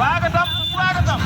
స్వాగతం స్వాగతం.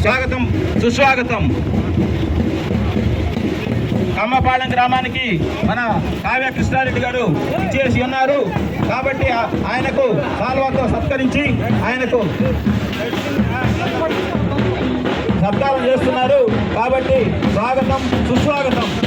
స్వాగతం సుస్వాగతం. కమ్మపాళెం గ్రామానికి మన కావ్య కృష్ణారెడ్డి గారు ఇచ్చేసి ఉన్నారు. కాబట్టి ఆయనకు కాలువతో సత్కరించి ఆయనకు సత్కారం చేస్తున్నారు. కాబట్టి స్వాగతం సుస్వాగతం.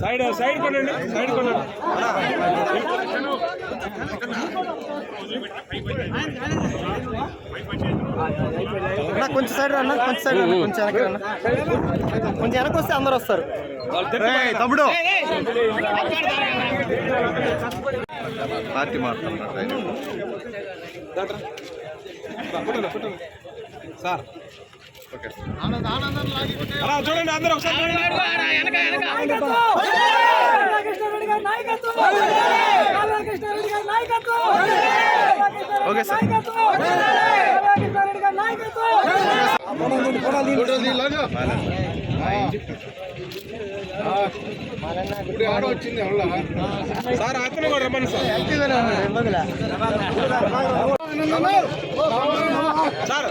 సైడ్ సైడ్ కొనండి సైడ్ కొనండి అన్న కొంచెం సైడ్ అన్న కొంచెం సైడ్ అన్న కొంచెం వెనక్కి అన్న కొంచెం వెనక్కి వస్తే అందరు వస్తారు తమ్ముడు పార్టీ మారుతున్నారు సార్ చూడండి అందరూ ఒకసారి నాయకత్వం నాయకత్వం ఓకే సార్. రాధాకృష్ణారెడ్డి గారి నాయకత్వం సార్ అతను కూడా రమ్మని సార్ సార్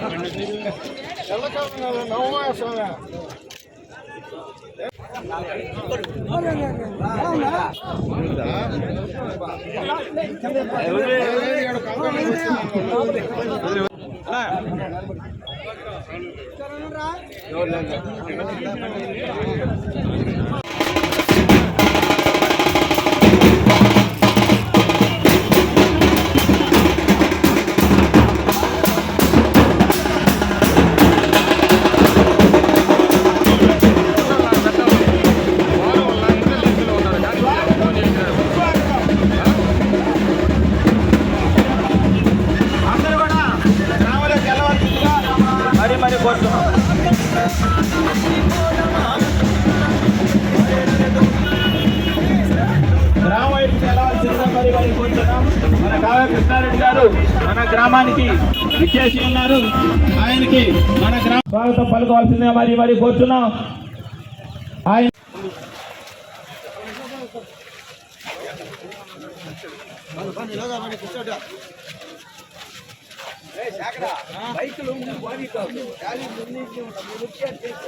గ్రామం మన కావ్య కృష్ణారెడ్డి గారు మన గ్రామానికి విచ్చేసి ఉన్నారు. ఆయనకి మన గ్రామ స్వాగతం పలుకోవాల్సిందిగా మరి మరి కోరుతున్నాం. ఆయన కూర్చోట ಬಂದಾಗ ಬೈಕಲ್ ಒಂದು ಬಾಡಿ ಕಾದು ಯಾರು ಮುನ್ನಿಟ್ಟು ನಮ್ಮ ಮುಖ್ಯ ಅಧ್ಯಕ್ಷ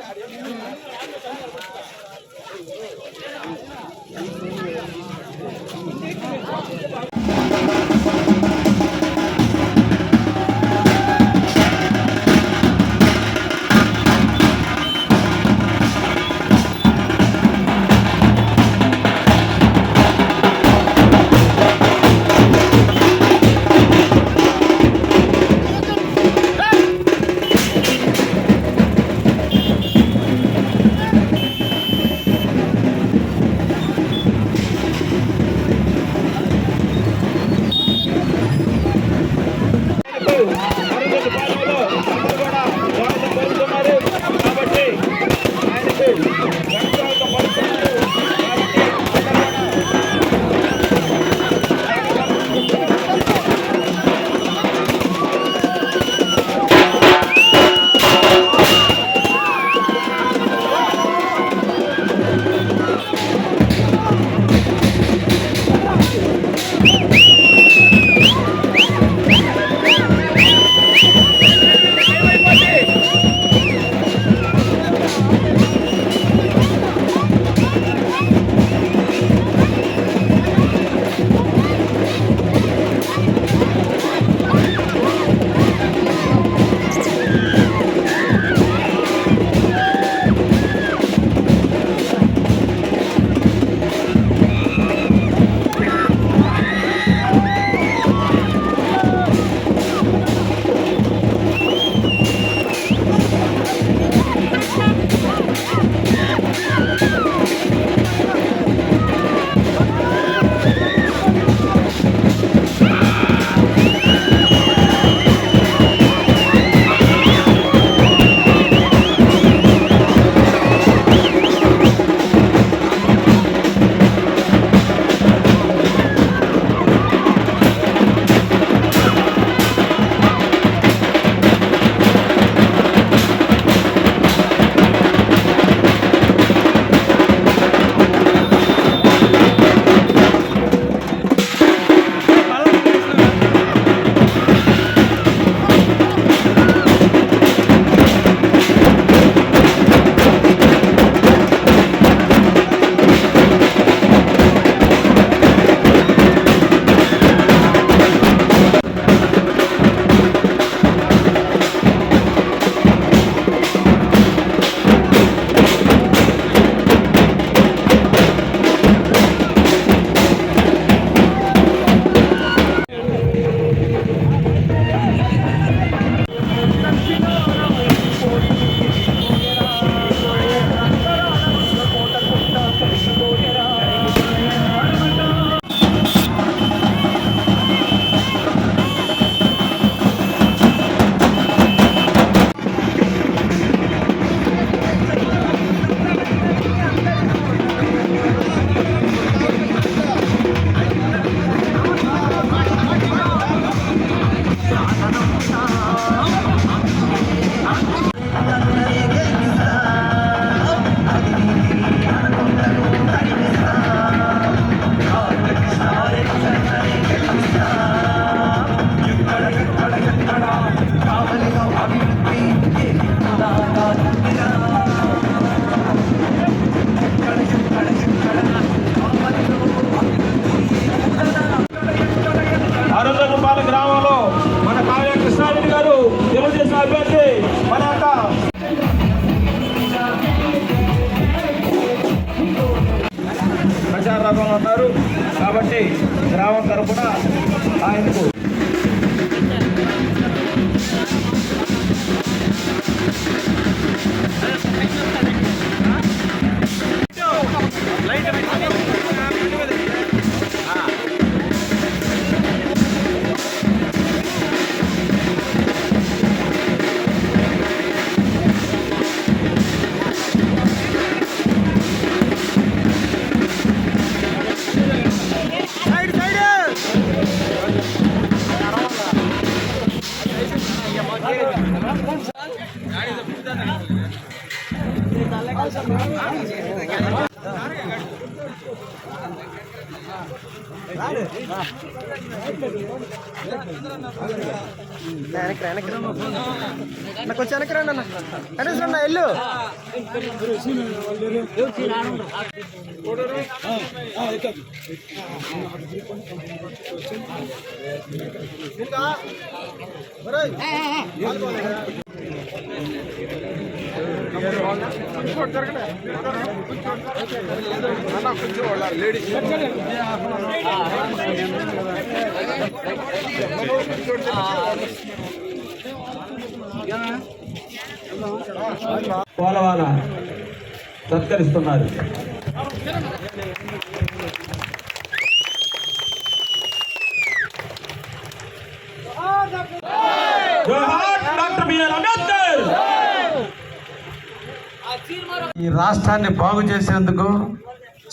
పోలవాల సత్కరిస్తున్నారు జోహార్ డాక్టర్ సత్కరిస్తున్నారు. ఈ రాష్ట్రాన్ని బాగు చేసేందుకు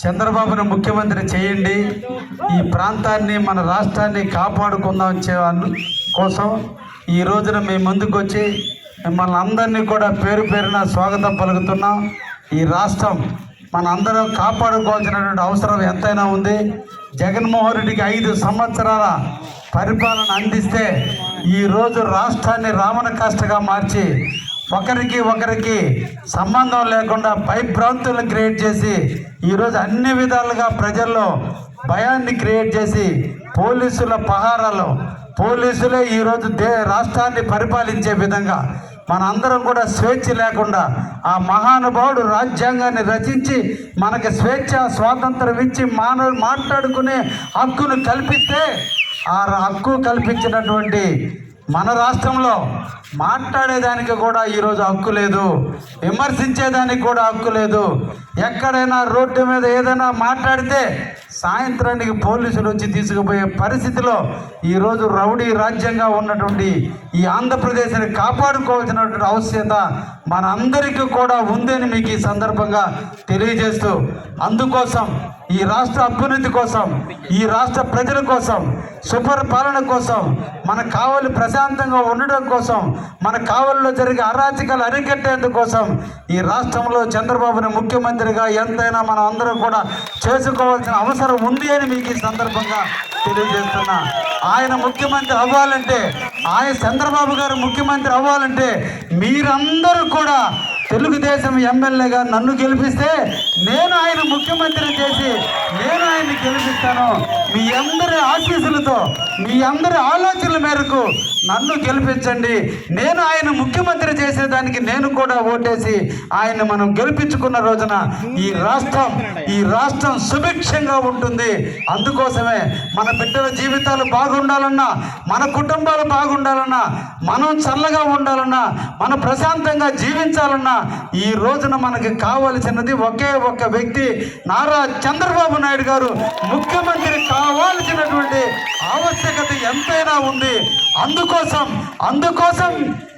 చంద్రబాబును ముఖ్యమంత్రి చేయండి. ఈ ప్రాంతాన్ని మన రాష్ట్రాన్ని కాపాడుకుందాం చే- కోసం ఈ రోజున మేము ముందుకు వచ్చి మిమ్మల్ని అందరినీ కూడా పేరు పేరున స్వాగతం పలుకుతున్నాం. ఈ రాష్ట్రం మన అందరం కాపాడుకోవాల్సినటువంటి అవసరం ఎంతైనా ఉంది. జగన్మోహన్ రెడ్డికి ఐదు సంవత్సరాల పరిపాలన అందిస్తే ఈరోజు రాష్ట్రాన్ని రావణ కాష్టగా మార్చి ఒకరికి ఒకరికి సంబంధం లేకుండా భయభ్రాంతులను క్రియేట్ చేసి ఈరోజు అన్ని విధాలుగా ప్రజల్లో భయాన్ని క్రియేట్ చేసి పోలీసుల పహారాలు పోలీసులే ఈరోజు దే రాష్ట్రాన్ని పరిపాలించే విధంగా మనందరం కూడా స్వేచ్ఛ లేకుండా ఆ మహానుభావుడు రాజ్యాంగాన్ని రచించి మనకి స్వేచ్ఛ స్వాతంత్రం ఇచ్చి మానవ మాట్లాడుకునే హక్కును కల్పిస్తే ఆ హక్కు కల్పించినటువంటి మన రాష్ట్రంలో మాట్లాడేదానికి కూడా ఈరోజు హక్కు లేదు విమర్శించేదానికి కూడా హక్కు లేదు. ఎక్కడైనా రోడ్డు మీద ఏదైనా మాట్లాడితే సాయంత్రానికి పోలీసులు వచ్చి తీసుకుపోయే పరిస్థితిలో ఈరోజు రౌడీ రాజ్యంగా ఉన్నటువంటి ఈ ఆంధ్రప్రదేశ్ని కాపాడుకోవాల్సినటువంటి అవశ్యత మనందరికీ కూడా ఉందని మీకు ఈ సందర్భంగా తెలియజేస్తూ అందుకోసం ఈ రాష్ట్ర అభ్యున్నతి కోసం ఈ రాష్ట్ర ప్రజల కోసం సుపరిపాలన కోసం మనకు కావలి ప్రశాంతంగా ఉండడం కోసం మన కావలిలో జరిగే అరాచకాలు అరికట్టేందుకోసం ఈ రాష్ట్రంలో చంద్రబాబుని ముఖ్యమంత్రిగా ఎంతైనా మనం అందరం కూడా చేసుకోవాల్సిన అవసరం ఉంది అని మీకు ఈ సందర్భంగా తెలియజేస్తున్నా. ఆయన ముఖ్యమంత్రి అవ్వాలంటే ఆయన చంద్రబాబు గారు ముఖ్యమంత్రి అవ్వాలంటే మీరందరూ కూడా తెలుగుదేశం ఎమ్మెల్యేగా నన్ను గెలిపిస్తే నేను ఆయన ముఖ్యమంత్రి చేసి నేను ఆయన్ని గెలిపిస్తాను. మీ అందరి ఆశీస్సులతో మీ అందరి ఆలోచనల మేరకు నన్ను గెలిపించండి. నేను ఆయన ముఖ్యమంత్రి చేసేదానికి నేను కూడా ఓటేసి ఆయన మనం గెలిపించుకున్న రోజున ఈ రాష్ట్రం ఈ రాష్ట్రం సుభిక్షంగా ఉంటుంది. అందుకోసమే మన బిడ్డల జీవితాలు బాగుండాలన్నా మన కుటుంబాలు బాగుండాలన్నా మనం చల్లగా ఉండాలన్నా మనం ప్రశాంతంగా జీవించాలన్నా ఈ రోజున మనకి కావలసినది ఒకే ఒక్క వ్యక్తి నారా చంద్రబాబు నాయుడు గారు. ముఖ్యమంత్రి కావాల్సినటువంటి ఆవశ్యకత ఎంతైనా ఉంది. అందుకోసం అందుకోసం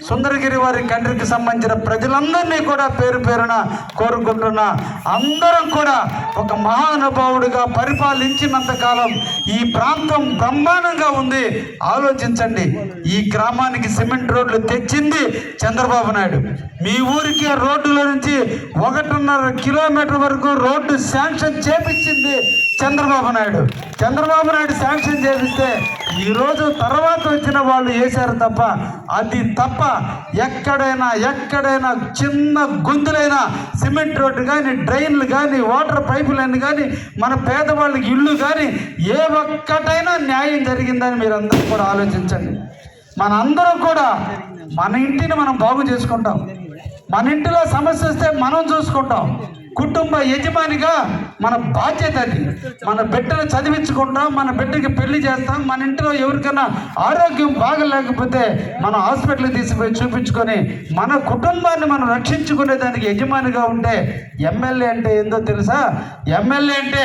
సుందరగిరి వారి కండ్రికి సంబంధించిన ప్రజలందరినీ కూడా పేరు పేరున కోరుకుంటున్నా అందరం కూడా ఒక మహానుభావుడిగా పరిపాలించినంత కాలం ఈ ప్రాంతం బ్రహ్మాండంగా ఉంది. ఆలోచించండి. ఈ గ్రామానికి సిమెంట్ రోడ్లు తెచ్చింది చంద్రబాబు నాయుడు. మీ ఊరికి రోడ్డులో రోడ్డుల నుంచి ఒకటిన్నర కిలోమీటర్ వరకు రోడ్డు శాంక్షన్ చేపించింది చంద్రబాబు నాయుడు. చంద్రబాబు నాయుడు శాంక్షన్ చేపిస్తే ఈరోజు తర్వాత వచ్చిన వాళ్ళు వేశారు తప్ప అది తప్ప ఎక్కడైనా ఎక్కడైనా చిన్న గుంతులైనా సిమెంట్ రోడ్డు కానీ డ్రైన్లు కానీ వాటర్ పైపు లైన్ కానీ మన పేదవాళ్ళకి ఇల్లు కానీ ఏ ఒక్కటైనా న్యాయం జరిగిందని మీరు అందరూ కూడా ఆలోచించండి. మనందరం కూడా మన ఇంటిని మనం బాగు చేసుకుంటాం. మన ఇంటిలో సమస్య వస్తే మనం చూసుకుంటాం. కుటుంబ యజమానిగా మన బాధ్యత అది. మన బిడ్డను చదివించుకుంటాం మన బిడ్డకి పెళ్ళి చేస్తాం మన ఇంట్లో ఎవరికైనా ఆరోగ్యం బాగలేకపోతే మన హాస్పిటల్కి తీసుకుపోయి చూపించుకొని మన కుటుంబాన్ని మనం రక్షించుకునే దానికి యజమానిగా ఉంటే ఎమ్మెల్యే అంటే ఏందో తెలుసా? ఎమ్మెల్యే అంటే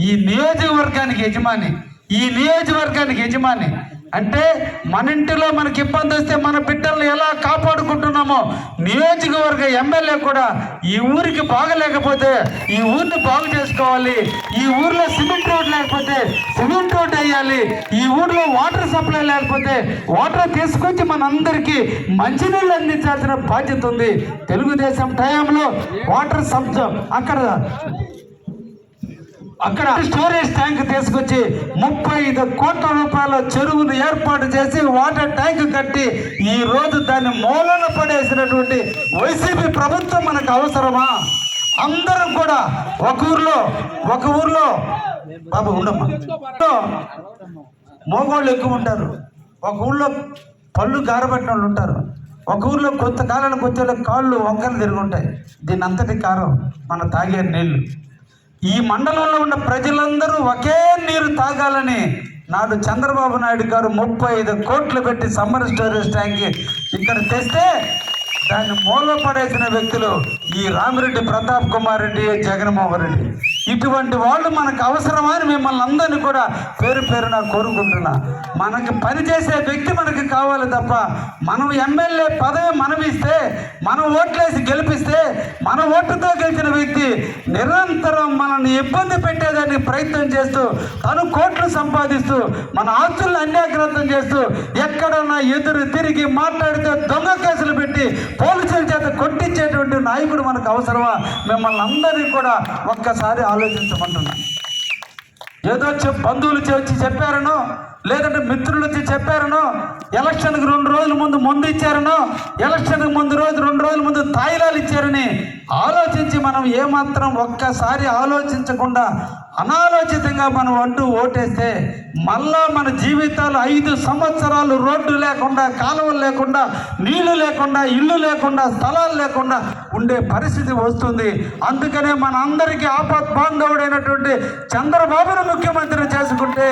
ఈ నియోజకవర్గానికి యజమాని. ఈ నియోజకవర్గానికి యజమాని. అంటే మన ఇంటిలో మనకి ఇబ్బంది వస్తే మన బిడ్డల్ని ఎలా కాపాడుకుంటున్నామో నియోజకవర్గ ఎమ్మెల్యే కూడా ఈ ఊరికి బాగలేకపోతే ఈ ఊరిని బాగు చేసుకోవాలి ఈ ఊర్లో సిమెంట్ రోడ్ లేకపోతే సిమెంట్ రోడ్ వేయాలి ఈ ఊర్లో వాటర్ సప్లై లేకపోతే వాటర్ తీసుకొచ్చి మనందరికీ మంచినీళ్ళు అందించాల్సిన బాధ్యత ఉంది. తెలుగుదేశం టైంలో వాటర్ సబ్జం అక్కడ అక్కడ స్టోరేజ్ ట్యాంక్ తీసుకొచ్చి ముప్పై ఐదు కోట్ల రూపాయల చెరువును ఏర్పాటు చేసి వాటర్ ట్యాంక్ కట్టి ఈ రోజు దాన్ని మూలన పడేసినటువంటి వైసీపీ ప్రభుత్వం మనకు అవసరమా? అందరం కూడా ఒక ఊర్లో ఒక ఊర్లో. బాబు ఉండమ్మా. మోగోళ్ళు ఎక్కువ ఉంటారు. ఒక ఊళ్ళో పళ్ళు గారబట్టిన వాళ్ళు ఉంటారు. ఒక ఊర్లో కొంతకాలానికి వచ్చే వాళ్ళకి కాళ్ళు వంకలు తిరుగుంటాయి ఉంటాయి. దీని అంతటి కారం మన తాగే నీళ్ళు. ఈ మండలంలో ఉన్న ప్రజలందరూ ఒకే నీరు తాగాలని నాడు చంద్రబాబు నాయుడు గారు ముప్పై ఐదు కోట్లు పెట్టి సమ్మర్ స్టోరేజ్ ట్యాంక్ ఇక్కడ తెస్తే దాన్ని మూల పడేసిన వ్యక్తులు ఈ రామిరెడ్డి ప్రతాప్ కుమార్ రెడ్డి జగన్మోహన్ రెడ్డి. ఇటువంటి వాళ్ళు మనకు అవసరమా అని మిమ్మల్ని అందరినీ కూడా పేరు పేరున కోరుకుంటున్నా. మనకి పనిచేసే వ్యక్తి మనకి కావాలి తప్ప మనం ఎమ్మెల్యే పదవి మనం ఇస్తే మనం ఓట్లేసి గెలిపిస్తే మన ఓటుతో గెలిచిన వ్యక్తి నిరంతరం మనల్ని ఇబ్బంది పెట్టేదానికి ప్రయత్నం చేస్తూ తను కోట్లు సంపాదిస్తూ మన ఆస్తులను అన్యాగ్రంథం చేస్తూ ఎక్కడన్నా ఎదురు తిరిగి మాట్లాడితే దొంగ కేసులు పెట్టి పోలీసుల చేత కొట్టించేటువంటి నాయకుడు మనకు అవసరమా? మిమ్మల్ని అందరినీ కూడా ఒక్కసారి ఆలోచించమంటున్నాను. ఏదో చెప్ బంధువులు చే- వచ్చి చెప్పారనో లేదంటే మిత్రులు వచ్చి చెప్పారనో ఎలక్షన్కి రెండు రోజుల ముందు ముందు ఇచ్చారనో ఎలక్షన్కి ముందు రోజు రెండు రోజుల ముందు తాయిలాలు ఇచ్చారని ఆలోచించి మనం ఏమాత్రం ఒక్కసారి ఆలోచించకుండా అనాలోచితంగా మనం అంటూ ఓటేస్తే మళ్ళా మన జీవితాలు ఐదు సంవత్సరాలు రోడ్డు లేకుండా కాలువలు లేకుండా నీళ్ళు లేకుండా ఇల్లు లేకుండా స్థలాలు లేకుండా ఉండే పరిస్థితి వస్తుంది. అందుకనే మన అందరికీ ఆపత్ బాంధవుడైనటువంటి చంద్రబాబును ముఖ్యమంత్రి చేసుకుంటే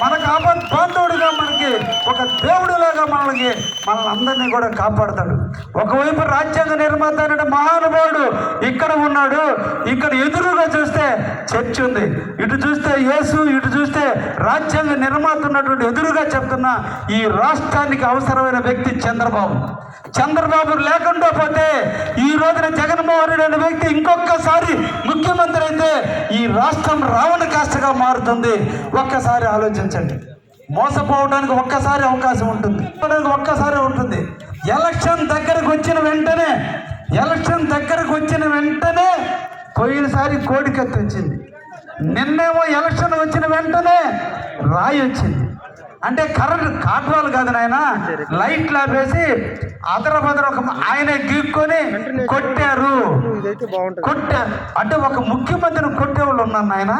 మనకు ఆపద్ బాంధవుడిగా మనకి ఒక దేవుడిలాగా మనకి మనల్ని అందరినీ కూడా కాపాడతాడు. ఒకవైపు రాజ్యాంగ నిర్మాత అనే మహానుభావుడు ఇక్కడ ఉన్నాడు. ఇక్కడ ఎదురుగా చూస్తే చర్చ్ ఉంది. ఇటు చూస్తే యేసు ఇటు చూస్తే రాజ్యాంగ నిర్మాత ఉన్నటువంటి ఎదురుగా చెప్తున్న ఈ రాష్ట్రానికి అవసరమైన వ్యక్తి చంద్రబాబు. చంద్రబాబు లేకుండా పోతే ఈ రోజున జగన్మోహన్ రెడ్డి అనే వ్యక్తి ఇంకొకసారి ముఖ్యమంత్రి అయితే ఈ రాష్ట్రం రావణ కాష్టగా మారుతుంది. ఒక్కసారి ఆలోచించండి. మోసపోవడానికి ఒక్కసారి అవకాశం ఉంటుంది. ఒక్కసారి ఉంటుంది. ఎలక్షన్ దగ్గరకు వచ్చిన వెంటనే ఎలక్షన్ దగ్గరకు వచ్చిన వెంటనే పోయినసారి కోడికత్తి వచ్చింది. నిన్నేమో ఎలక్షన్ వచ్చిన వెంటనే రాయి వచ్చింది. అంటే కరెంట్ కాట్వాలు కాదు నాయన. లైట్లు ఆపేసి అదర బదర ఒక ఆయన గీక్కొని కొట్టారు. ఇదైతే బాగుంటుంది. కొట్టా అంటే ఒక ముఖ్యమంత్రిని కొట్టేవాళ్ళు ఉన్నారు నాయన.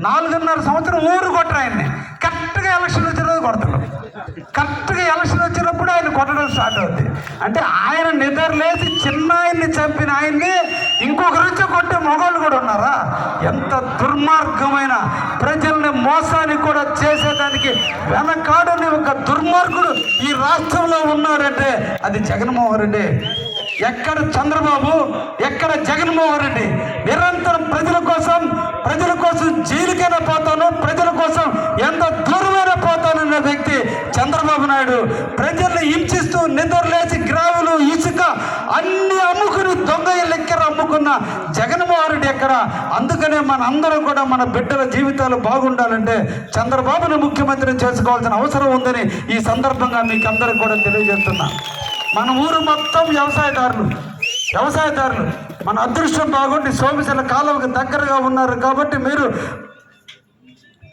నాలుగున్నర సంవత్సరం ఊరు కొట్టరు ఆయన్ని. కరెక్ట్గా ఎలక్షన్ వచ్చిన రోజు కొడతారు. కరెక్ట్గా ఎలక్షన్ వచ్చినప్పుడు ఆయన కొట్టడం స్టార్ట్ అవుద్ది. అంటే ఆయన నిద్రలేసి చిన్న ఆయన్ని చంపిన ఆయన్ని ఇంకొకరు వచ్చి కొట్టే మొగోళ్ళు కూడా ఉన్నారా? ఎంత దుర్మార్గమైన ప్రజల్ని మోసానికి కూడా చేసేదానికి కాడని ఒక దుర్మార్గుడు ఈ రాష్ట్రంలో ఉన్నాడంటే అది జగన్మోహన్ రెడ్డి. ఎక్కడ చంద్రబాబు ఎక్కడ జగన్మోహన్ రెడ్డి నిరంతరం ప్రజల కోసం ప్రజల కోసం జైలుకైనా పోతాను ప్రజల కోసం ఎంత దూరమైన పోతానన్న వ్యక్తి చంద్రబాబు నాయుడు. ప్రజల్ని హింసిస్తూ నిద్రలేసి గ్రావులు ఇసుక అన్ని అమ్ముకుని దొంగ లెక్కర అమ్ముకున్న జగన్మోహన్ రెడ్డి ఎక్కడ? అందుకనే మన అందరం కూడా మన బిడ్డల జీవితాలు బాగుండాలంటే చంద్రబాబును ముఖ్యమంత్రిని చేసుకోవాల్సిన అవసరం ఉందని ఈ సందర్భంగా మీకు అందరికి కూడా తెలియజేస్తున్నాను మన ఊరు మొత్తం వ్యవసాయదారులు. వ్యవసాయదారులు. మన అదృష్టం బాగుండి సోమశిల కాలువకి దగ్గరగా ఉన్నారు కాబట్టి మీరు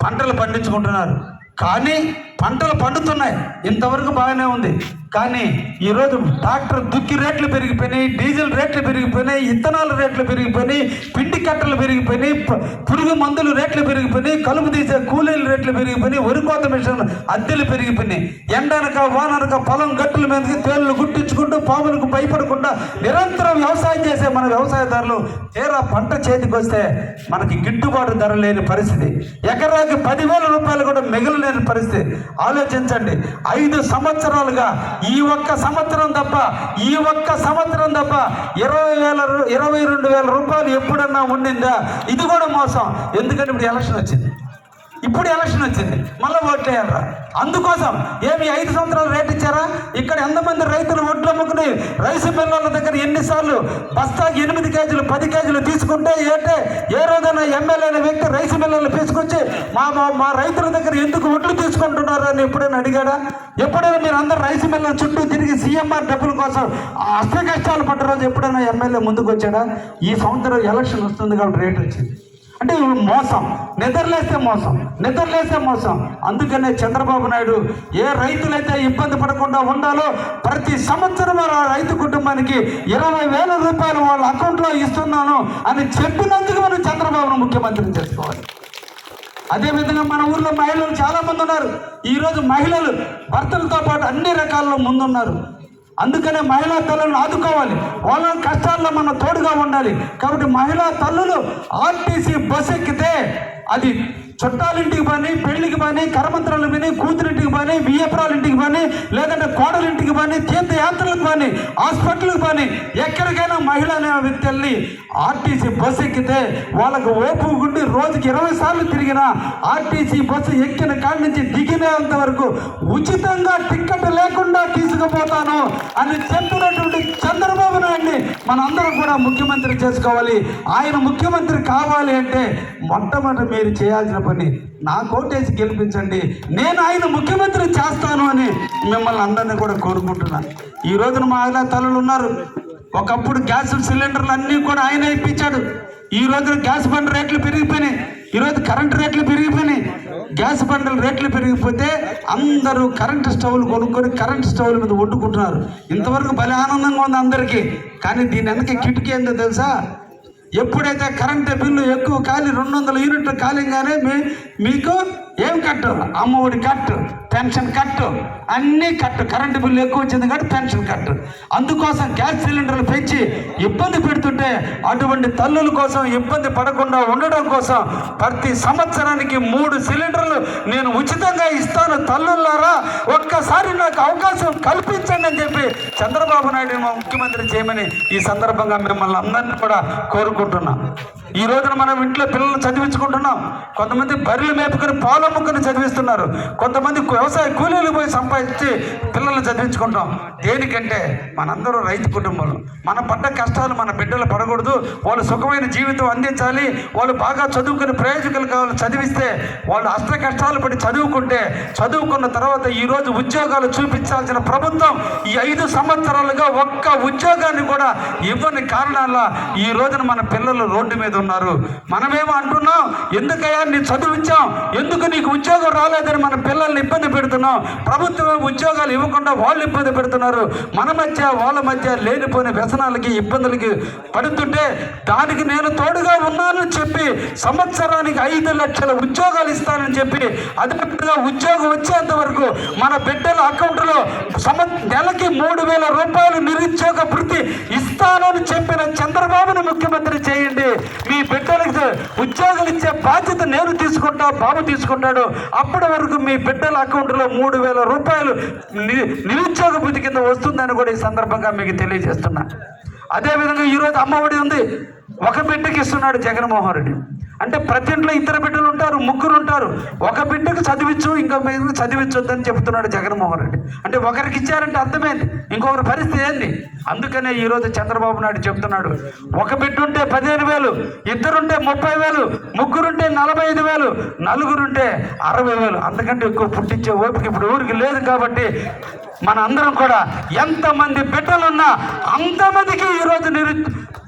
పంటలు పండించుకుంటున్నారు. కానీ పంటలు పండుతున్నాయి. ఇంతవరకు బాగానే ఉంది. కానీ ఈరోజు ట్రాక్టర్ దుక్కి రేట్లు పెరిగిపోయినాయి డీజిల్ రేట్లు పెరిగిపోయినాయి ఇత్తనాల రేట్లు పెరిగిపోయినాయి పిండి కట్టలు పెరిగిపోయినాయి ప- పురుగు మందులు రేట్లు పెరిగిపోయినాయి కలుపు తీసే కూలీల రేట్లు పెరిగిపోయినాయి వరి కోత మిషన్ అద్దెలు పెరిగిపోయినాయి. ఎండనక వాననక పొలం గట్టుల మీదకి తేళ్ళు గుట్టించుకుంటూ పాములకు భయపడకుండా నిరంతరం వ్యవసాయం చేసే మన వ్యవసాయదారులు తీరా పంట చేతికి వస్తే మనకి గిట్టుబాటు ధర లేని పరిస్థితి. ఎకరాకి పదివేల రూపాయలు కూడా మిగలలేని పరిస్థితి. ఆలోచించండి. ఐదు సంవత్సరాలుగా ఈ ఒక్క సంవత్సరం తప్ప ఈ ఒక్క సంవత్సరం తప్ప ఇరవై వేల ఇరవై రెండు వేల రూపాయలు ఎప్పుడన్నా ఉండిందా? ఇది కూడా మోసం. ఎందుకంటే ఇప్పుడు ఎలక్షన్ వచ్చింది. ఇప్పుడు ఎలక్షన్ వచ్చింది. మళ్ళీ ఓట్లేయాలరా అందుకోసం ఏమి ఐదు సంవత్సరాలు రేట్ ఇచ్చారా? ఇక్కడ ఎంతమంది రైతులు ఒడ్లు అమ్ముకుని రైసు పిల్లల దగ్గర ఎన్నిసార్లు బస్తాకి ఎనిమిది కేజీలు పది కేజీలు తీసుకుంటే ఏంటే ఏ రోజైనా ఎమ్మెల్యే అనే వ్యక్తి రైసు మిల్లర్లు తీసుకొచ్చి మా మా రైతుల దగ్గర ఎందుకు ఒడ్లు తీసుకుంటున్నారు అని ఎప్పుడైనా అడిగాడా? ఎప్పుడైనా మీరు అందరు రైసు మిల్లల చుట్టూ తిరిగి సీఎంఆర్ డబ్బుల కోసం అస్త అష్ట కష్టాలు పడ్డ రోజు ఎప్పుడైనా ఎమ్మెల్యే ముందుకు వచ్చాడా ఈ సంవత్సరం ఎలక్షన్ వస్తుంది కాబట్టి రేట్ వచ్చింది. అంటే మోసం నిద్రలేస్తే మోసం నిద్రలేస్తే మోసం. అందుకనే చంద్రబాబు నాయుడు ఏ రైతులైతే ఇబ్బంది పడకుండా ఉండాలో ప్రతి సంవత్సరం ఆ రైతు కుటుంబానికి ఇరవై వేల రూపాయలు వాళ్ళ అకౌంట్లో ఇస్తున్నాను అని చెప్పినందుకు మనం చంద్రబాబును ముఖ్యమంత్రిని చేసుకోవాలి అదేవిధంగా మన ఊర్లో మహిళలు చాలామంది ఉన్నారు. ఈరోజు మహిళలు భర్తలతో పాటు అన్ని రకాల్లో ముందున్నారు. అందుకనే మహిళా తల్లులను ఆదుకోవాలి. వాళ్ళ కష్టాల్లో మనం తోడుగా ఉండాలి. కాబట్టి మహిళా తల్లులు ఆర్టీసీ బస్ ఎక్కితే అది చుట్టాలింటికి పని పెళ్ళికి పని కరమంత్రాలకు పని కూతురింటికి పని వియ్యపురాలింటికి పని లేదంటే కోడలింటికి పని తీర్థయాత్రలకు పని హాస్పిటల్కి పని ఎక్కడికైనా మహిళ అనే వ్యక్తి వెళ్ళి ఆర్టీసీ బస్సు ఎక్కితే వాళ్ళకు ఓపు గుండి రోజుకి ఇరవై సార్లు తిరిగిన ఆర్టీసీ బస్సు ఎక్కిన కాడి నుంచి దిగినంత వరకు ఉచితంగా టిక్కెట్ లేకుండా తీసుకుపోతాను అని చెప్పినటువంటి చంద్రబాబు నాయుడిని మనందరం కూడా ముఖ్యమంత్రి చేసుకోవాలి. ఆయన ముఖ్యమంత్రి కావాలి అంటే మొట్టమొదటి మీరు చేయాల్సిన పని నా కోటేసి గెలిపించండి. నేను ఆయన ముఖ్యమంత్రి చేస్తాను అని మిమ్మల్ని అందరినీ కూడా కోరుకుంటున్నాను ఈ రోజున మా ఆయన తల్లులు ఉన్నారు. ఒకప్పుడు గ్యాస్ సిలిండర్లు అన్నీ కూడా ఆయన ఇప్పించాడు. ఈ రోజున గ్యాస్ బండ్ రేట్లు పెరిగిపోయినాయి. ఈరోజు కరెంట్ రేట్లు పెరిగిపోయినాయి. గ్యాస్ బండల రేట్లు పెరిగిపోతే అందరూ కరెంటు స్టవ్లు కొనుక్కొని కరెంటు స్టవ్ల మీద వండుకుంటున్నారు. ఇంతవరకు భలే ఆనందంగా ఉంది అందరికీ. కానీ దీని వెనక కిటికీ ఏందో తెలుసా? ఎప్పుడైతే కరెంటు బిల్లు ఎక్కువ కాలి రెండు వందల యూనిట్లు ఖాళీగానే మీ మీకు ఏం కట్టు? అమ్మఒడి కట్టు పెన్షన్ కట్టు అన్నీ కట్టు. కరెంటు బిల్లు ఎక్కువ వచ్చింది కాబట్టి పెన్షన్ కట్టు. అందుకోసం గ్యాస్ సిలిండర్లు పెంచి ఇబ్బంది పెడుతుంటే అటువంటి తల్లుల కోసం ఇబ్బంది పడకుండా ఉండడం కోసం ప్రతి సంవత్సరానికి మూడు సిలిండర్లు నేను ఉచితంగా ఇస్తాను తల్లులారా ఒక్కసారి నాకు అవకాశం కల్పించండి అని చెప్పి చంద్రబాబు నాయుడు ముఖ్యమంత్రి చేయమని ఈ సందర్భంగా మిమ్మల్ని అందరినీ కూడా కోరుకుంటున్నాను ఈ రోజున మనం ఇంట్లో పిల్లలు చదివించుకుంటున్నాం. కొంతమంది బర్రెలు మేపుకొని పాలమ్ముకొని చదివిస్తున్నారు. కొంతమంది వ్యవసాయ కూలీలు పోయి సంపాదించి పిల్లల్ని చదివించుకుంటాం దేనికంటే మనందరూ రైతు కుటుంబాలు మన పడ్డ కష్టాలు మన బిడ్డలు పడకూడదు. వాళ్ళు సుఖమైన జీవితం అందించాలి. వాళ్ళు బాగా చదువుకుని ప్రయోజకులు కావాలి. చదివిస్తే వాళ్ళు అష్ట కష్టాలు పడి చదువుకుంటే చదువుకున్న తర్వాత ఈరోజు ఉద్యోగాలు చూపించాల్సిన ప్రభుత్వం ఈ ఐదు సంవత్సరాలుగా ఒక్క ఉద్యోగాన్ని కూడా ఇవ్వని కారణాల ఈ రోజున మన పిల్లలు రోడ్డు మీద అంటున్నారు. మనమేమో అంటున్నాం? ఎందుకయ్యా నీ చదివించాం ఎందుకు నీకు ఉద్యోగం రాలేదని మన పిల్లల్ని ఇబ్బంది పెడుతున్నాం? ప్రభుత్వం ఉద్యోగాలు ఇవ్వకుండా వాళ్ళు ఇబ్బంది పెడుతున్నారు. మన మధ్య వాళ్ళ మధ్య లేనిపోయిన వ్యసనాలకి ఇబ్బందులకి పడుతుంటే దానికి నేను తోడుగా ఉన్నానని చెప్పి సంవత్సరానికి ఐదు లక్షల ఉద్యోగాలు ఇస్తానని చెప్పి అతిపెద్దగా ఉద్యోగం వచ్చేంత వరకు మన బిడ్డల అకౌంట్లో సమ నెలకి మూడు వేల రూపాయలు నిరుద్యోగ వృత్తి ఇస్తానని చెప్పిన చంద్రబాబును ముఖ్యమంత్రి చేయండి. మీ బిడ్డలకు ఉద్యోగాలు ఇచ్చే బాధ్యత నేను తీసుకుంటా బాబు తీసుకుంటాడు. అప్పటి వరకు మీ బిడ్డల అకౌంట్లో మూడు వేల రూపాయలు నిరుద్యోగ బుద్ధి కింద వస్తుందని కూడా ఈ సందర్భంగా మీకు తెలియజేస్తున్నా. అదేవిధంగా ఈరోజు అమ్మఒడి ఉంది. ఒక బిడ్డకి ఇస్తున్నాడు జగన్మోహన్ రెడ్డి. అంటే ప్రతి ఇంట్లో ఇద్దరు బిడ్డలు ఉంటారు ముగ్గురు ఉంటారు. ఒక బిడ్డకు చదివించు ఇంకో బిడ్డకు చదివించొద్దని చెప్తున్నాడు జగన్మోహన్ రెడ్డి. అంటే ఒకరికి ఇచ్చారంటే అర్థమైంది. ఇంకొకరి పరిస్థితి ఏంది? అందుకనే ఈరోజు చంద్రబాబు నాయుడు చెప్తున్నాడు. ఒక బిడ్డ ఉంటే పదిహేను వేలు ఇద్దరుంటే ముప్పై వేలు ముగ్గురుంటే నలభై ఐదు వేలు నలుగురుంటే అరవై వేలు. అంతకంటే ఎక్కువ పుట్టించే ఓపిక ఇప్పుడు ఊరికి లేదు కాబట్టి మన అందరం కూడా ఎంతమంది బిడ్డలున్నా అంతమందికి ఈరోజు నిరు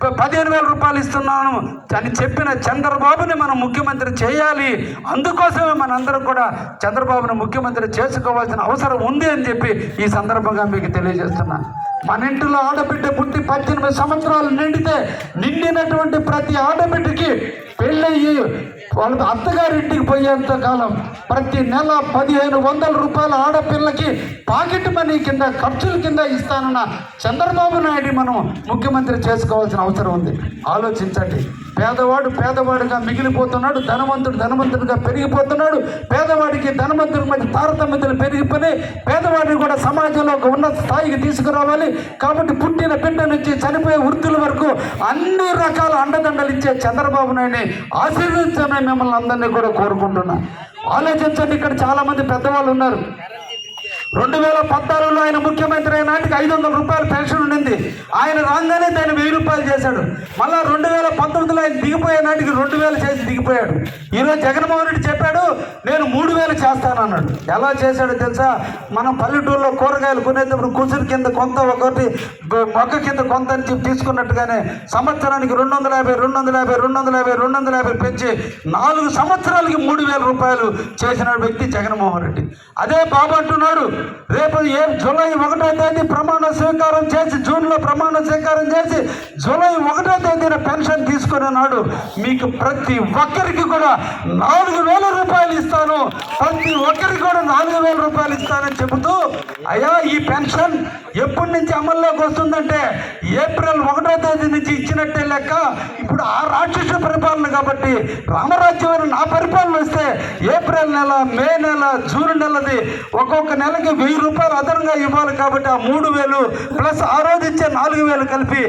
పదిహేను వేల రూపాయలు ఇస్తున్నాను. అని చెప్పిన చంద్రబాబుని మనం ముఖ్యమంత్రి చేయాలి. అందుకోసమే మనందరం కూడా చంద్రబాబుని ముఖ్యమంత్రి చేసుకోవాల్సిన అవసరం ఉంది అని చెప్పి ఈ సందర్భంగా మీకు తెలియజేస్తున్నా మన ఇంటిలో ఆడబిడ్డ పుట్టి పద్దెనిమిది సంవత్సరాలు నిండితే నిండినటువంటి ప్రతి ఆడబిడ్డకి పెళ్ళయ్యి వాళ్ళ అత్తగారింటికి పోయేంత కాలం ప్రతి నెల పదిహేను వందల రూపాయల ఆడపిల్లకి పాకెట్ మనీ కింద ఖర్చుల కింద ఇస్తానన్న చంద్రబాబు నాయుడు మనం ముఖ్యమంత్రి చేసుకోవాల్సిన అవసరం ఉంది. ఆలోచించండి. పేదవాడు పేదవాడిగా మిగిలిపోతున్నాడు ధనవంతుడు ధనవంతుడిగా పెరిగిపోతున్నాడు పేదవాడికి ధనవంతుడి మధ్య తారతమ్యతలు పెరిగిపోయి పేదవాడిని కూడా సమాజంలో ఒక ఉన్నత స్థాయికి తీసుకురావాలి. కాబట్టి పుట్టిన బిడ్డ నుంచి చనిపోయే వృద్ధుల వరకు అన్ని రకాల అండదండలు ఇచ్చే చంద్రబాబు నాయుడిని ఆశీర్వదించమని మిమ్మల్ని అందరినీ కూడా కోరుకుంటున్నా. ఆలోచించండి ఇక్కడ చాలామంది పెద్దవాళ్ళు ఉన్నారు. రెండు వేల పద్నాలుగులో ఆయన ముఖ్యమంత్రి అయిన నాటికి ఐదు వందల రూపాయల పెన్షన్ ఉండింది. ఆయన రాగానే దాన్ని వెయ్యి రూపాయలు చేశాడు. మళ్ళా రెండు వేల పంతొమ్మిదిలో ఆయన దిగిపోయే నాటికి రెండు వేలు చేసి దిగిపోయాడు. ఈరోజు జగన్మోహన్ రెడ్డి చెప్పాడు నేను మూడు వేలు చేస్తానన్నాడు. ఎలా చేశాడో తెలుసా? మనం పల్లెటూరులో కూరగాయలు కొనేటప్పుడు కుసురు కింద కొంత ఒకటి మొక్క కింద కొంత అని చెప్పి తీసుకున్నట్టుగానే సంవత్సరానికి రెండు వందల యాభై రెండు వందల యాభై రెండు వందల యాభై రెండు వందల యాభై పెంచి నాలుగు సంవత్సరాలకి మూడు వేల రూపాయలు చేసిన వ్యక్తి జగన్మోహన్ రెడ్డి. అదే బాబు అంటున్నాడు రేపు ఏ జూలై ఒకటో తేదీ ప్రమాణ స్వీకారం చేసి జూన్లో ప్రమాణ స్వీకారం చేసి జూలై ఒకటో తేదీన పెన్షన్ తీసుకునే నాడు మీకు ప్రతి ఒక్కరికి కూడా నాలుగు వేల రూపాయలు ఇస్తాను. ప్రతి ఒక్కరికి కూడా నాలుగు వేల రూపాయలు ఇస్తానని చెబుతూ అయ్యా ఈ పెన్షన్ ఎప్పటి నుంచి అమల్లోకి వస్తుందంటే ఏప్రిల్ ఒకటో తేదీ నుంచి ఇచ్చినట్టే లెక్క. ఇప్పుడు ఆ రాక్షస పరిపాలన కాబట్టి రామరాజ్యం నా పరిపాలన వస్తే ఏప్రిల్ నెల మే నెల జూన్ నెలది ఒక్కొక్క నెలకి వెయ్యి రూపాయలు అదనంగా ఇవ్వాలి కాబట్టి ఆ మూడు వేలు ప్లస్ ఆ రోజు ఇచ్చే నాలుగు వేలు కలిపి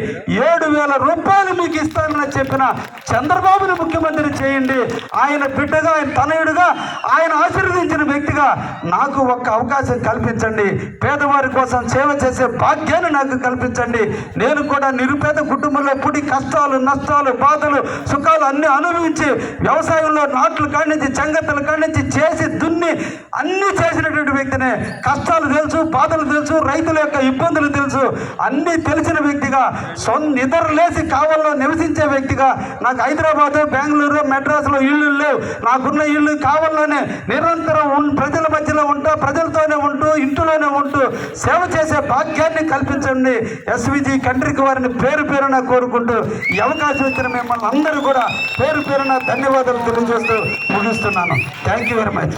ఏడు వేల రూపాయలు మీకు ఇస్తానని చెప్పిన చంద్రబాబుని ముఖ్యమంత్రి చేయండి. ఆయన బిడ్డగా ఆయన తనయుడుగా ఆయన ఆశీర్వదించిన వ్యక్తిగా నాకు ఒక్క అవకాశం కల్పించండి. పేదవారి కోసం సేవ చేసే భాగ్యాన్ని నాకు కల్పించండి. నేను కూడా నిరుపేద కుటుంబంలో పుడి కష్టాలు నష్టాలు బాధలు సుఖాలు అన్ని అనుభవించి వ్యవసాయంలో నాట్లు కాడించి చెంగత్తలు కాడించి చేసి దున్ని అన్ని చేసినటువంటి వ్యక్తినే కష్టాలు తెలుసు బాధలు తెలుసు రైతుల యొక్క ఇబ్బందులు తెలుసు. అన్ని తెలిసిన వ్యక్తిగా సొంత నిద్ర లేచి కావాలో నివసించే వ్యక్తిగా నాకు హైదరాబాద్ బెంగళూరు మెడ్రాస్లో ఇళ్ళు లేవు. నాకున్న ఇల్లు కావల్లోనే నిరంతరం ప్రజల మధ్యలో ఉంటా ప్రజలతోనే ఉంటూ ఇంటిలోనే ఉంటూ సేవ చేసే భాగ్యాన్ని కల్పించండి. ఎస్విజి కంట్రీకి వారిని పేరు పేరున కోరుకుంటూ ఈ అవకాశం ఇచ్చిన మిమ్మల్ని అందరూ కూడా పేరు పేరున ధన్యవాదాలు తెలియజేస్తూ ముగిస్తున్నాను. Thank you very much